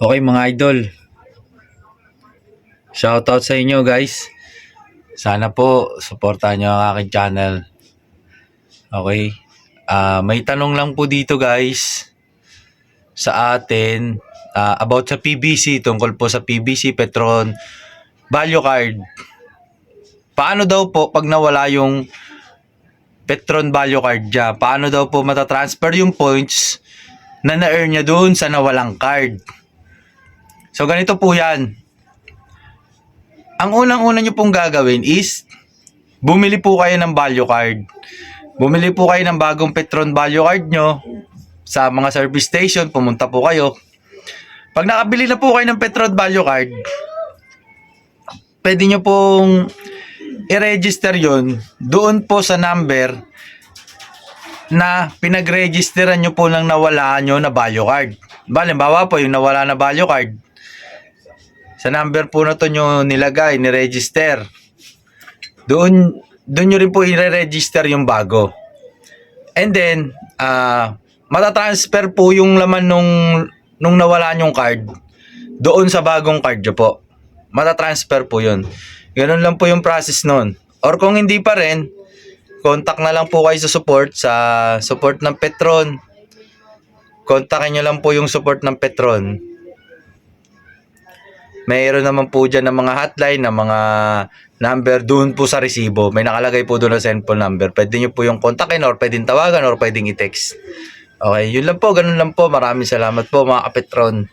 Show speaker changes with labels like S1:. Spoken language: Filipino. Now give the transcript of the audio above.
S1: Okay mga idol. Shoutout sa inyo guys. Sana po suportahan nyo ang aking channel. Okay. Ah, may tanong lang po dito guys sa atin ah, about sa PBC tungkol po sa PBC Petron value card. Paano daw po pag nawala yung Petron value card niya? Paano daw po matatransfer yung points na na-earn niya doon sa nawalang card? So ganito po yan. Ang unang-una nyo pong gagawin is bumili po kayo ng value card. Bumili po kayo ng bagong Petron value card nyo sa mga service station, pumunta po kayo. Pag nakabili na po kayo ng Petron value card, pwede nyo pong i-register yon doon po sa number na pinag-registeran nyo po ng nawala nyo na value card. Balimbawa po, yung nawala na value card, sa number po na to nyo nilagay, ni-register. Doon, doon nyo rin po i-register yung bago. And then, ah matatransfer po yung laman nung, nung nawala nyong card doon sa bagong card nyo po. Matatransfer po yun. Ganun lang po yung process nun. Or kung hindi pa rin, contact na lang po kayo sa support, sa support ng Petron. Kontakin nyo lang po yung support ng Petron. Mayroon naman po dyan ng mga hotline, ng mga number doon po sa resibo. May nakalagay po doon na cellphone number. Pwede nyo po yung kontakin or pwedeng tawagan or pwedeng i-text. Okay, yun lang po. Ganun lang po. Maraming salamat po mga kapetron.